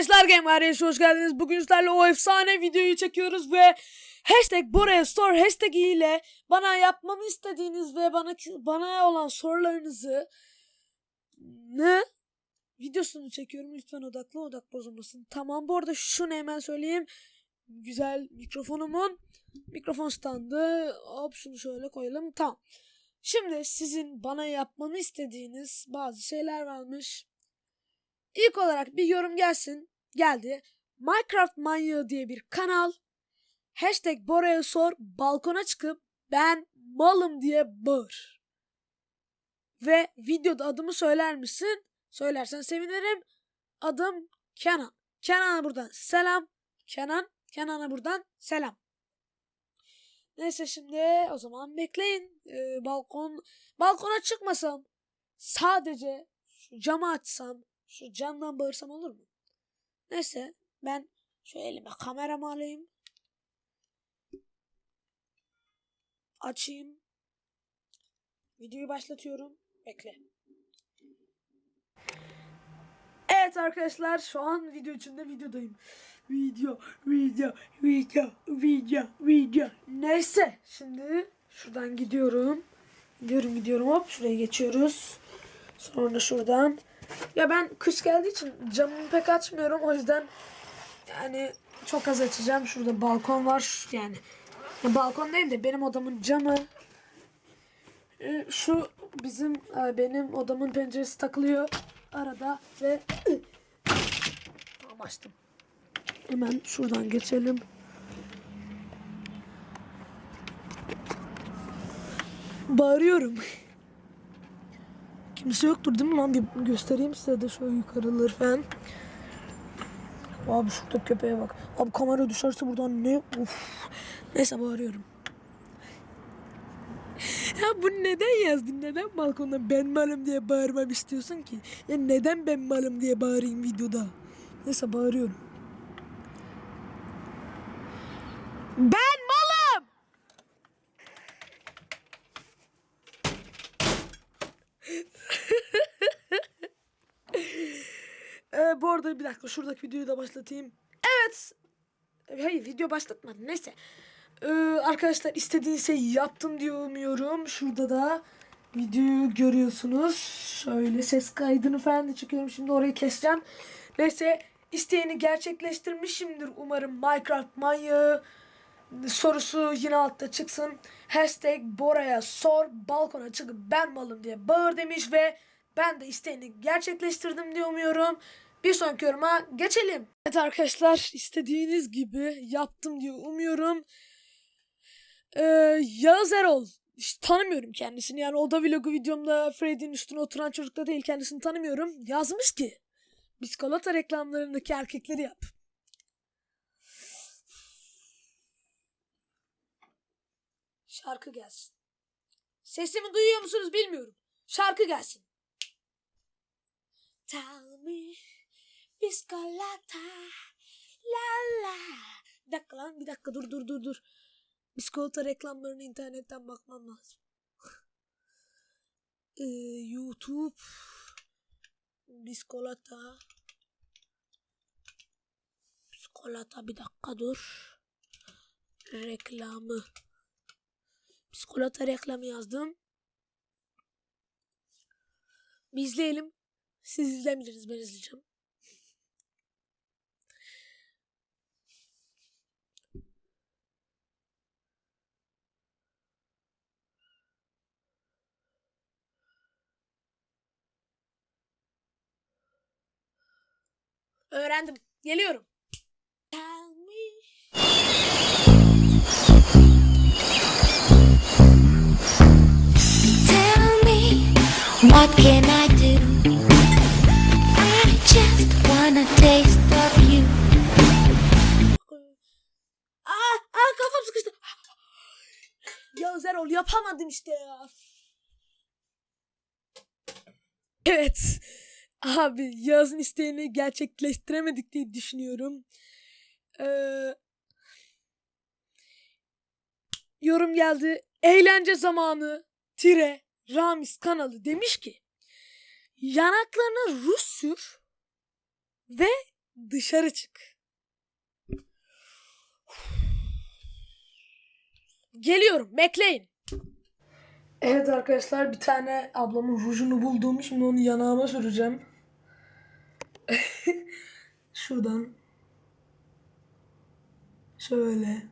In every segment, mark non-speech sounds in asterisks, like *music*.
gençler Game Ailesi hoş geldiniz. Bugün sizlerle o efsane videoyu çekiyoruz ve hashtag buraya sor hashtag ile bana yapmamı istediğiniz ve bana bana olan sorularınızı ne videosunu çekiyorum. Lütfen odaklı odak bozulmasın. Tamam bu arada şunu hemen söyleyeyim. Güzel mikrofonumun mikrofon standı. Hop şunu şöyle koyalım. Tamam. Şimdi sizin bana yapmamı istediğiniz bazı şeyler varmış. İlk olarak bir yorum gelsin. Geldi. Minecraft Manyağı diye bir kanal. Hashtag Bora'ya sor. Balkona çıkıp ben malım diye bağır. Ve videoda adımı söyler misin? Söylersen sevinirim. Adım Kenan. Kenan'a buradan selam. Kenan. Kenan'a buradan selam. Neyse şimdi o zaman bekleyin. Ee, balkon balkona çıkmasam sadece şu camı açsam şu camdan bağırsam olur mu? Neyse ben şu elime kameramı alayım. Açayım. Videoyu başlatıyorum. Bekle. Evet arkadaşlar şu an video içinde videodayım. Video, video, video, video, video. Neyse şimdi şuradan gidiyorum. Gidiyorum gidiyorum hop şuraya geçiyoruz. Sonra şuradan. Ya ben kış geldiği için camımı pek açmıyorum o yüzden yani çok az açacağım. Şurada balkon var yani. Ya balkon değil de benim odamın camı. Ee, Şu bizim e, benim odamın penceresi takılıyor arada ve tamam *coughs* açtım. Hemen şuradan geçelim. Bağırıyorum. Kimse yoktur değil mi lan? Bir göstereyim size de şöyle yukarıları falan. Abi şurada köpeğe bak. Abi kamera düşerse buradan ne? Uf. Neyse bağırıyorum. Ya bu neden yazdın? Neden balkonda ben malım diye bağırmam istiyorsun ki? Ya neden ben malım diye bağırayım videoda? Neyse bağırıyorum. Ben malım! Arada bir dakika şuradaki videoyu da başlatayım. Evet. Hayır video başlatmadım neyse. Ee, arkadaşlar istediğiniz şeyi yaptım diye umuyorum. Şurada da videoyu görüyorsunuz. Şöyle ses kaydını falan da çekiyorum. Şimdi orayı keseceğim. Neyse isteğini gerçekleştirmişimdir umarım Minecraft manyağı sorusu yine altta çıksın. Hashtag Bora'ya sor balkona çıkıp ben malım diye bağır demiş ve ben de isteğini gerçekleştirdim diye umuyorum. Bir sonraki yoruma geçelim. Evet arkadaşlar istediğiniz gibi yaptım diye umuyorum. Ee, Yağız Erol. Hiç tanımıyorum kendisini. Yani oda vlogu videomda Freddy'nin üstüne oturan çocukta değil kendisini tanımıyorum. Yazmış ki biskolata reklamlarındaki erkekleri yap. Şarkı gelsin. Sesimi duyuyor musunuz bilmiyorum. Şarkı gelsin. Tell me biskolata la la. Bir dakika lan bir dakika dur dur dur dur. Biskolata reklamlarını internetten bakmam lazım. Ee, YouTube biskolata biskolata bir dakika dur. Reklamı. Biskolata reklamı yazdım. Bir izleyelim. Siz izlemeyeceksiniz ben izleyeceğim. Öğrendim. Geliyorum. Tell me. Tell me, what can I do? I just wanna taste of you. Aa, aa kafam sıkıştı. Ya Zerol yapamadım işte ya. Evet. Abi Yağız'ın isteğini gerçekleştiremedik diye düşünüyorum. Ee, yorum geldi. Eğlence zamanı tire Ramiz kanalı demiş ki yanaklarına Rus sür ve Dışarı çık. Geliyorum. Bekleyin. Evet arkadaşlar bir tane ablamın rujunu buldum. Şimdi onu yanağıma süreceğim. *laughs* Şuradan. Şöyle.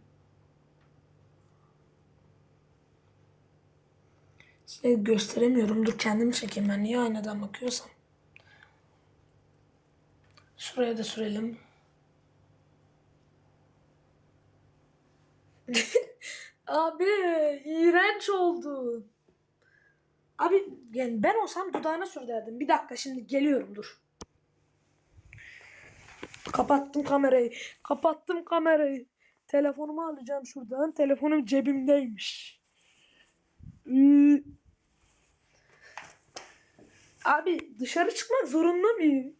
Şey gösteremiyorum. Dur kendimi çekeyim ben. Niye aynadan bakıyorsam. Şuraya da sürelim. *laughs* Abi iğrenç oldu. Abi yani ben olsam dudağına sür derdim. Bir dakika şimdi geliyorum dur. Kapattım kamerayı. Kapattım kamerayı. Telefonumu alacağım şuradan. Telefonum cebimdeymiş. Abi dışarı çıkmak zorunda mıyım?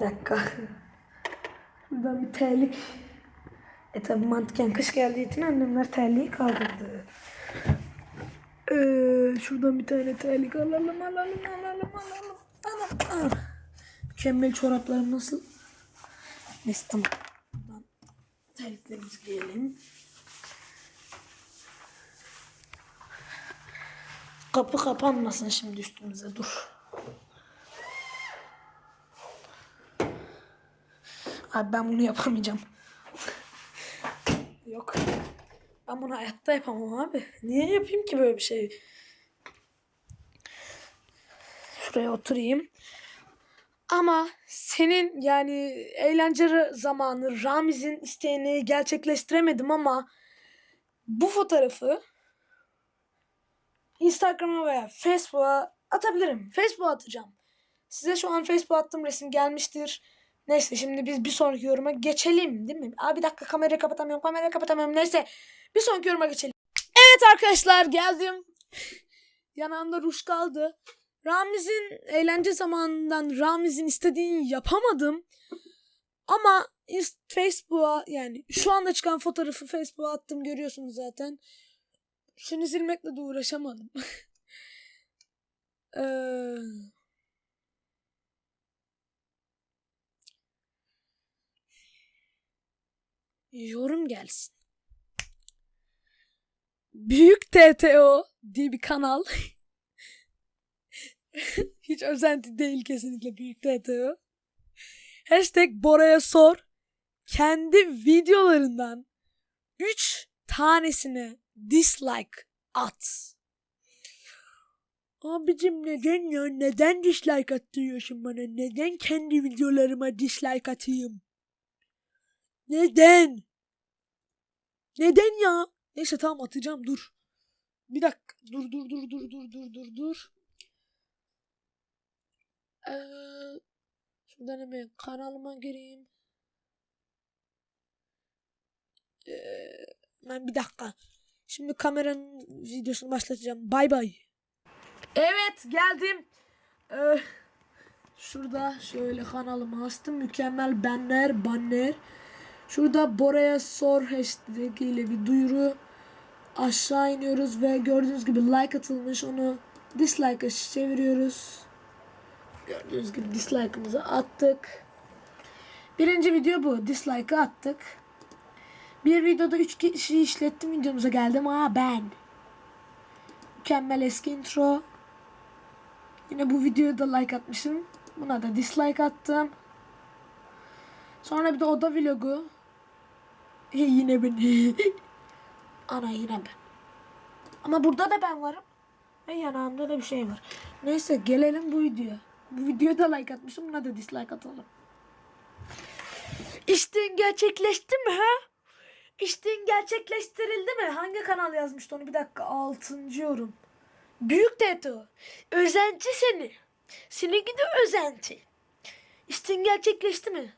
Dakika. Buradan bir terlik. E tabi mantıken kış geldiği için annemler terliği kaldırdı. Ee, şuradan bir tane terlik alalım alalım alalım alalım. alalım. Mükemmel çoraplarım nasıl? Neyse tamam. Buradan terliklerimizi giyelim. Kapı kapanmasın şimdi üstümüze dur. Abi ben bunu yapamayacağım. Yok. Ben bunu hayatta yapamam abi. Niye yapayım ki böyle bir şey? Şuraya oturayım. Ama senin yani eğlence zamanı Ramiz'in isteğini gerçekleştiremedim ama bu fotoğrafı Instagram'a veya Facebook'a atabilirim. Facebook'a atacağım. Size şu an Facebook'a attığım resim gelmiştir. Neyse şimdi biz bir sonraki yoruma geçelim değil mi? Aa bir dakika kamerayı kapatamıyorum kamerayı kapatamıyorum neyse bir sonraki yoruma geçelim. Evet arkadaşlar geldim. Yanağımda ruj kaldı. Ramiz'in eğlence zamanından Ramiz'in istediğini yapamadım. Ama Facebook'a yani şu anda çıkan fotoğrafı Facebook'a attım görüyorsunuz zaten. Şunu silmekle de uğraşamadım. Eee... *laughs* yorum gelsin. Büyük TTO diye bir kanal. *laughs* Hiç özenti değil kesinlikle Büyük TTO. Hashtag Bora'ya sor. Kendi videolarından 3 tanesine dislike at. Abicim neden ya? Neden dislike attırıyorsun bana? Neden kendi videolarıma dislike atayım? Neden? Neden ya? Neyse tamam atacağım dur. Bir dakika. Dur dur dur dur dur dur dur dur. Ee, şuradan hemen kanalıma gireyim. Ee, ben bir dakika. Şimdi kameranın videosunu başlatacağım. Bay bay. Evet geldim. Ee, şurada şöyle kanalımı açtım. Mükemmel banner banner. Şurada Bora'ya sor hashtag ile bir duyuru. Aşağı iniyoruz ve gördüğünüz gibi like atılmış. Onu dislike'a çeviriyoruz. Gördüğünüz gibi dislike'ımızı attık. Birinci video bu. Dislike'ı attık. Bir videoda 3 kişi işlettim videomuza geldim. Aa ben. Mükemmel eski intro. Yine bu videoya da like atmışım. Buna da dislike attım. Sonra bir de oda vlogu. *laughs* Yine ben. *laughs* Ana yine ben. Ama burada da ben varım. Ve yanağımda da bir şey var. Neyse gelelim bu videoya. Bu videoya da like atmışım. Buna da dislike atalım. İsteğin gerçekleşti mi ha? İsteğin gerçekleştirildi mi? Hangi kanal yazmıştı onu? Bir dakika. Altıncı yorum. Büyük Teto. Özenti seni. Seni gidi özenti. İsteğin gerçekleşti mi?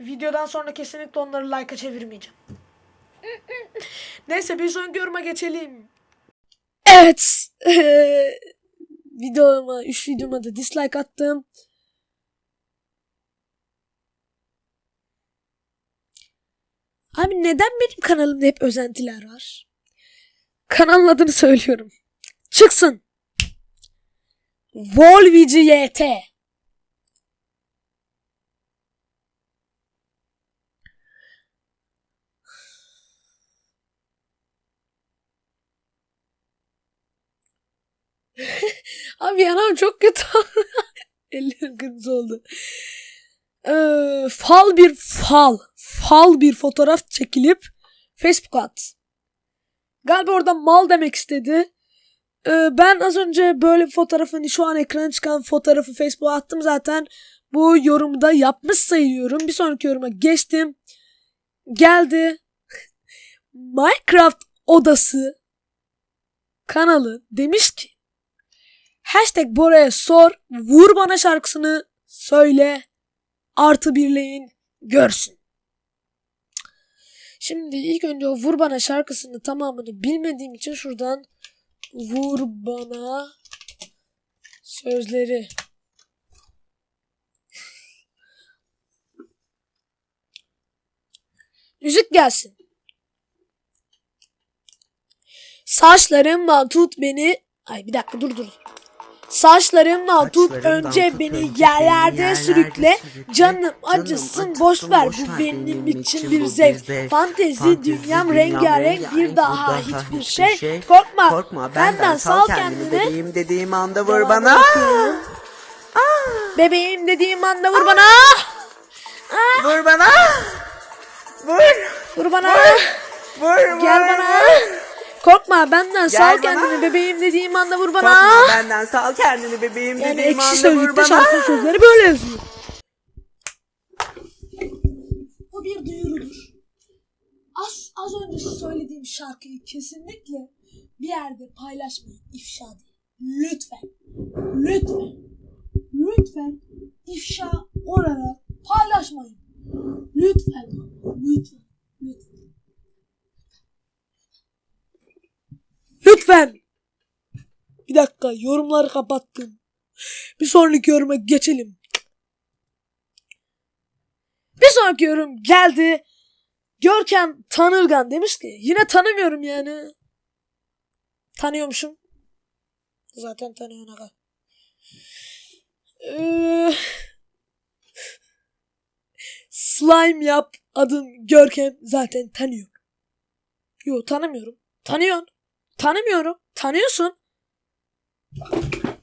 Videodan sonra kesinlikle onları like'a çevirmeyeceğim. Neyse bir sonraki yoruma geçelim. Evet. *laughs* videoma, 3 videoma da dislike attım. Abi neden benim kanalımda hep özentiler var? Kanalın adını söylüyorum. Çıksın. Volvici YT. Abi yanağım çok kötü. *laughs* Ellerim kırmızı oldu. Ee, fal bir fal. Fal bir fotoğraf çekilip Facebook'a at. Galiba orada mal demek istedi. Ee, ben az önce böyle bir fotoğrafını şu an ekrana çıkan fotoğrafı Facebook'a attım zaten. Bu yorumu da yapmış sayıyorum. Bir sonraki yoruma geçtim. Geldi. *laughs* Minecraft odası kanalı demiş ki Hashtag Bora'ya sor, vur bana şarkısını söyle, artı birleyin, görsün. Şimdi ilk önce o vur bana şarkısını tamamını bilmediğim için şuradan vur bana sözleri. Müzik gelsin. Saçlarımla tut beni. Ay bir dakika dur dur. Saçlarımla tut önce tut beni yerlerde sürükle. Canım acısın boş ver bu benim için bir zevk. Fantezi dünyam rengarenk bir daha hiçbir şey. Korkma Korkma benden sal kendini. Bebeğim dediğim anda vur Devam bana. Bebeğim dediğim anda vur bana. Vur bana. Vur. Vur bana. Vur. Gel vur, bana. Korkma benden sal bana. kendini bebeğim dediğim anda vur bana. Korkma benden sal kendini bebeğim Yani dediğim ekşi anda vur bana. şarkının sözleri böyle yazıyor. Bu bir duyurudur. Az, az önce söylediğim şarkıyı kesinlikle bir yerde paylaşmayın. ifşa değil. Lütfen. Lütfen. Lütfen ifşa olarak paylaşmayın. Lütfen. Lütfen. Lütfen. Lütfen. Bir dakika yorumları kapattım. Bir sonraki yoruma geçelim. Bir sonraki yorum geldi. Görkem Tanırgan demiş ki yine tanımıyorum yani. Tanıyormuşum. Zaten tanıyorsun aga. Ee, slime yap adım Görkem zaten tanıyor. Yo tanımıyorum. Tanıyorsun. Tanımıyorum. Tanıyorsun.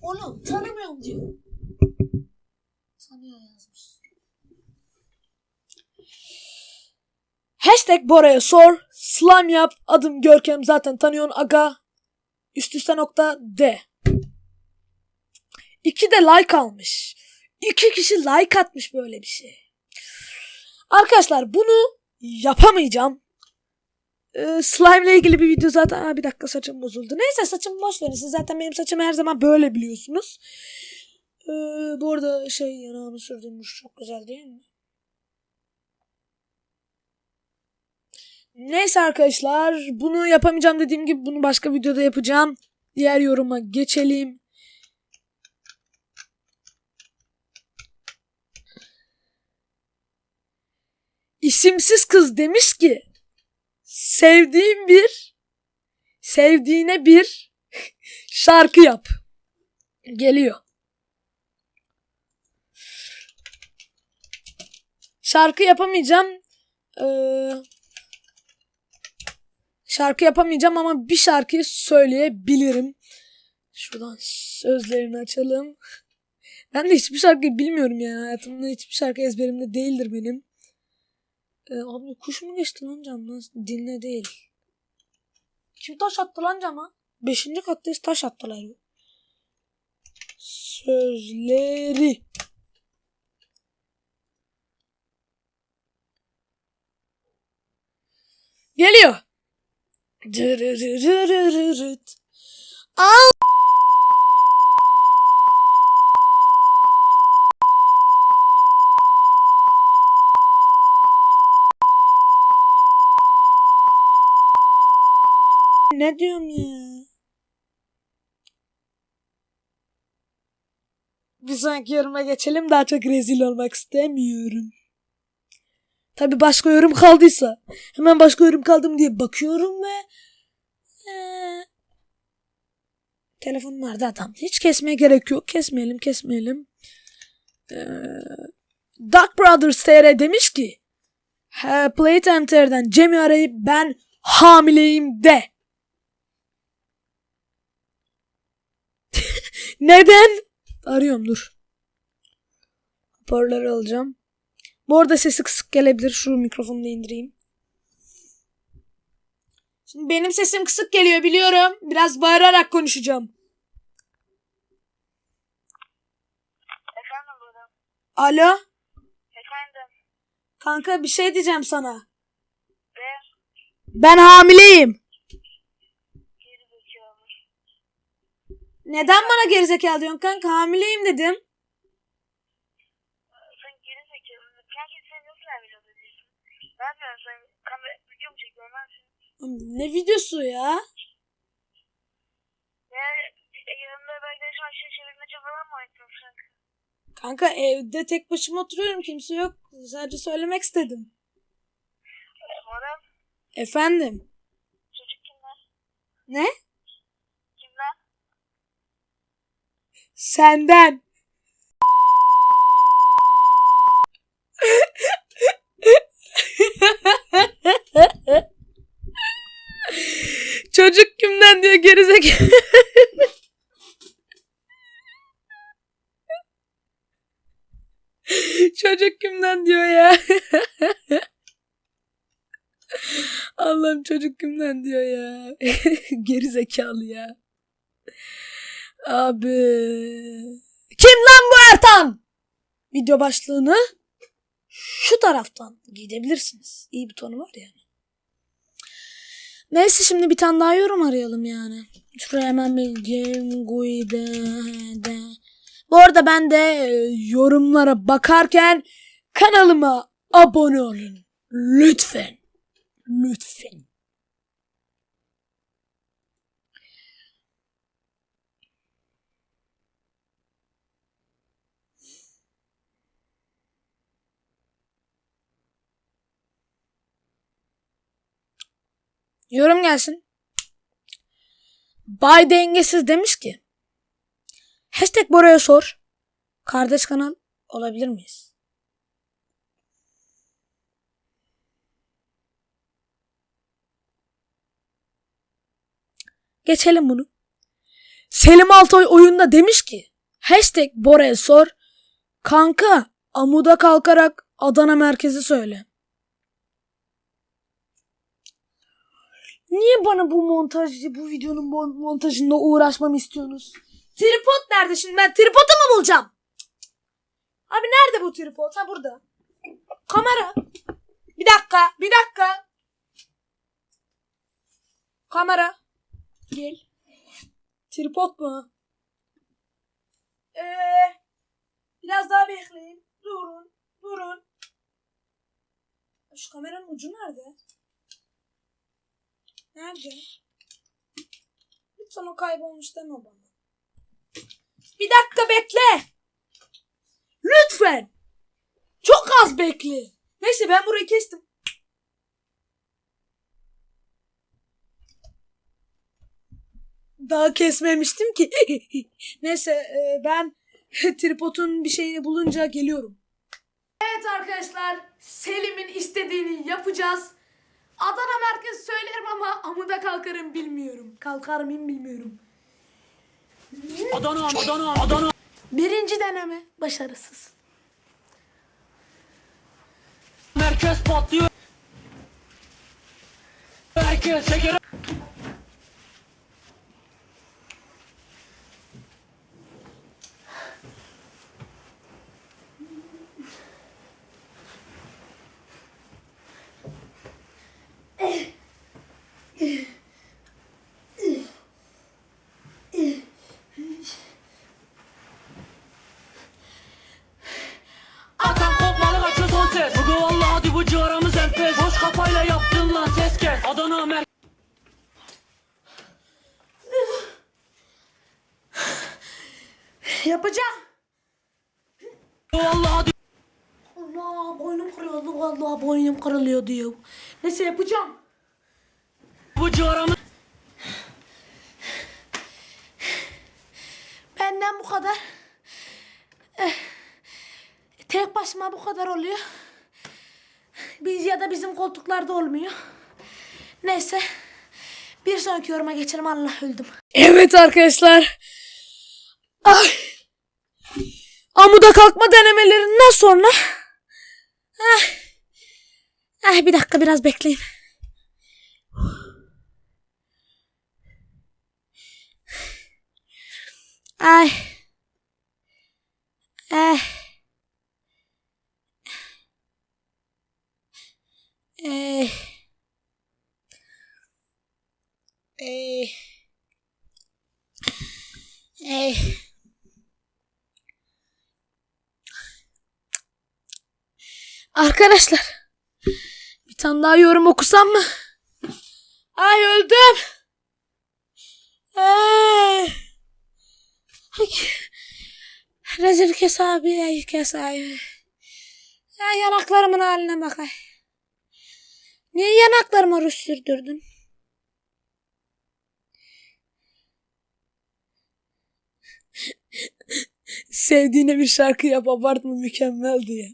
Oğlum tanımıyorum diyor. Tanıyor yazmış. Hashtag Bora'ya sor. Slime yap. Adım Görkem zaten tanıyorsun aga. Üst üste nokta D. İki de like almış. İki kişi like atmış böyle bir şey. Arkadaşlar bunu yapamayacağım. Ee, slime ile ilgili bir video zaten. Aa, bir dakika saçım bozuldu. Neyse saçımı boş verin. Siz zaten benim saçım her zaman böyle biliyorsunuz. Ee, bu arada şey yanağımı sürdürmüş. Çok güzel değil mi? Neyse arkadaşlar. Bunu yapamayacağım dediğim gibi bunu başka videoda yapacağım. Diğer yoruma geçelim. İsimsiz kız demiş ki sevdiğim bir sevdiğine bir şarkı yap. Geliyor. Şarkı yapamayacağım. Ee, şarkı yapamayacağım ama bir şarkıyı söyleyebilirim. Şuradan sözlerini açalım. Ben de hiçbir şarkı bilmiyorum yani hayatımda hiçbir şarkı ezberimde değildir benim. Ee, abi kuş mu geçti lan camdan? Dinle değil. Kim taş attı lan cama? Beşinci kattayız taş attılar. Sözleri. Geliyor. Al. Ne diyorum ya? Bir sonraki yoruma geçelim. Daha çok rezil olmak istemiyorum. Tabi başka yorum kaldıysa hemen başka yorum kaldım diye bakıyorum ve Ee, telefon nerede adam? Hiç kesmeye gerek yok. Kesmeyelim kesmeyelim. Ee, Duck Brothers TR demiş ki "He, Playtime TR'den Cem'i arayıp ben hamileyim de. Neden? Arıyorum dur. Hoparlörü alacağım. Bu arada sesi kısık gelebilir. Şu mikrofonu da indireyim. Şimdi benim sesim kısık geliyor biliyorum. Biraz bağırarak konuşacağım. Efendim buyurun. Alo? Efendim. Kanka bir şey diyeceğim sana. Ve Ben hamileyim. geri zekalı. Neden bana gerizekalı diyorsun kanka? Hamileyim dedim. Sen geri zekalı. Kanka sen nasıl hamile oluyorsun? Ne yapıyorsun sen? Kamera video mu çekiyorsun lan sen? Ne videosu ya? E, Yanımda bir arkadaşım aşağı çevirmece falan mı açtın sen? Kanka evde tek başıma oturuyorum. Kimse yok. Sadece söylemek istedim. Efendim? çocuk kimler? Ne? Senden. Çocuk kimden diyor gerizekalı. Çocuk kimden diyor ya. Allah'ım çocuk kimden diyor ya. *laughs* Gerizekalı ya. Abi. Kim lan bu Ertan? Video başlığını şu taraftan gidebilirsiniz. İyi bir tonu var yani. Neyse şimdi bir tane daha yorum arayalım yani. Şuraya hemen bir Cenguide de. Bu arada ben de e, yorumlara bakarken kanalıma abone olun. Lütfen. Lütfen. Yorum gelsin. Bay Dengesiz demiş ki Hashtag Bora'ya sor. Kardeş kanal olabilir miyiz? Geçelim bunu. Selim Altoy oyunda demiş ki Hashtag Bora'ya sor. Kanka amuda kalkarak Adana merkezi söyle. Niye bana bu montajı, bu videonun mon- montajında uğraşmamı istiyorsunuz? Tripod nerede şimdi? Ben tripodu mu bulacağım? Abi nerede bu tripod? Ha burada. Kamera. Bir dakika, bir dakika. Kamera. Gel. Tripod mu? Ee, biraz daha bekleyin. Durun, durun. Şu kameranın ucu nerede? Nerede? Lütfen o kaybolmuş deme bana. Bir dakika bekle. Lütfen. Çok az bekle. Neyse ben burayı kestim. Daha kesmemiştim ki. *laughs* Neyse e, ben *laughs* tripodun bir şeyini bulunca geliyorum. Evet arkadaşlar Selim'in istediğini yapacağız. Adana merkez söylerim ama amuda kalkarım bilmiyorum. Kalkar mıyım bilmiyorum. Adana, Adana, Adana. Birinci deneme başarısız. Merkez patlıyor. Herkes şeker. Adana Mer... Yapacağım. Vallahi diyor. Allah boynum kırıldı vallahi boynum kırılıyor diyor. Neyse yapacağım. Bu coramı... Benden bu kadar. Eh, tek başıma bu kadar oluyor. Biz ya da bizim koltuklarda olmuyor. Neyse. Bir sonraki yoruma geçelim. Allah öldüm. Evet arkadaşlar. Ay. Amuda kalkma denemelerinden sonra. Ah. Ah, bir dakika biraz bekleyin. Ay. Ay. Ay. Ay. Ay. Arkadaşlar. Bir tane daha yorum okusam mı? Ay öldüm. Ay. Ay. Rezil kes abi ay kes ay. Ya yanaklarımın haline bak ay. Niye yanaklarıma sürdürdün? Sevdiğine bir şarkı yap abartma mükemmel diye.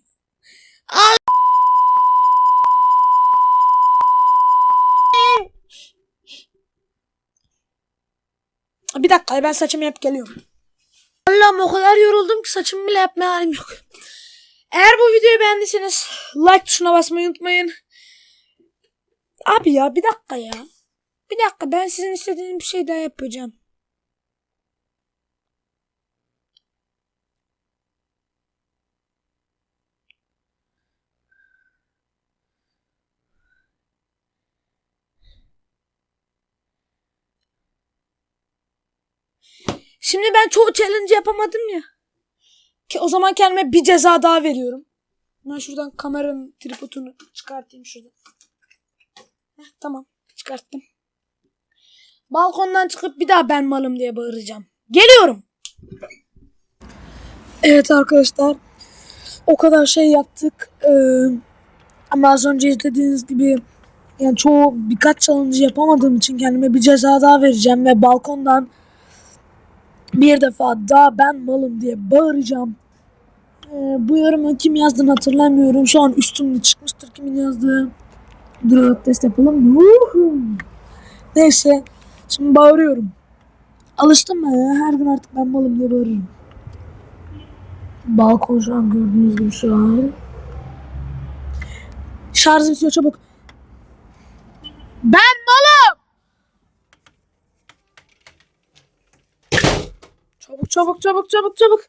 Bir dakika ben saçımı yap geliyorum. Allah'ım o kadar yoruldum ki saçımı bile yapmaya halim yok. Eğer bu videoyu beğendiyseniz like tuşuna basmayı unutmayın. Abi ya bir dakika ya. Bir dakika ben sizin istediğiniz bir şey daha yapacağım. Şimdi ben çoğu challenge yapamadım ya. Ki o zaman kendime bir ceza daha veriyorum. Ben şuradan kameranın tripodunu çıkartayım şuradan. Heh, tamam çıkarttım. Balkondan çıkıp bir daha ben malım diye bağıracağım. Geliyorum. Evet arkadaşlar. O kadar şey yaptık. Ee, ama az önce izlediğiniz gibi yani çoğu birkaç challenge yapamadığım için kendime bir ceza daha vereceğim ve balkondan bir defa daha ben malım diye bağıracağım. Ee, bu yorumu kim yazdığını hatırlamıyorum. Şu an üstümde çıkmıştır kimin yazdığı. Dur test yapalım. Vuhu. Neyse. Şimdi bağırıyorum. Alıştım ben ya. Her gün artık ben malım diye bağırırım. Balkon şu an gördüğünüz gibi şu an. Şarj bitiyor çabuk. Ben malım. Çabuk çabuk çabuk çabuk.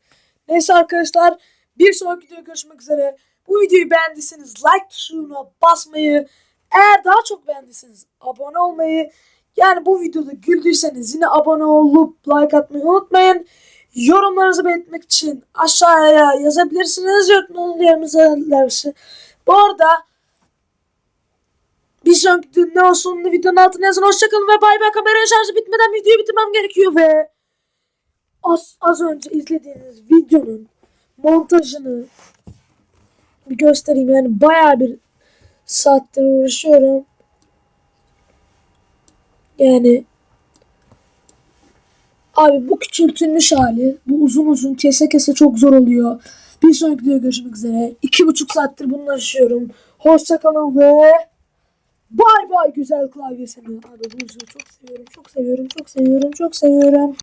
Neyse arkadaşlar bir sonraki videoda görüşmek üzere. Bu videoyu beğendiyseniz like tuşuna basmayı, eğer daha çok beğendiyseniz abone olmayı, yani bu videoda güldüyseniz yine abone olup like atmayı unutmayın. Yorumlarınızı belirtmek için aşağıya yazabilirsiniz. Yorumlarınızı Bu arada bir sonraki ne olsun videonun altına yazın. Hoşçakalın ve bay bay. Kamera şarjı bitmeden videoyu bitirmem gerekiyor ve az, az önce izlediğiniz videonun montajını bir göstereyim. Yani bayağı bir saattir uğraşıyorum. Yani abi bu küçültülmüş hali, bu uzun uzun kese kese çok zor oluyor. Bir sonraki videoda görüşmek üzere. İki buçuk saattir bununla uğraşıyorum. Hoşçakalın ve bay bay güzel klavyesini. Abi bu yüzünü çok seviyorum, çok seviyorum, çok seviyorum, çok seviyorum.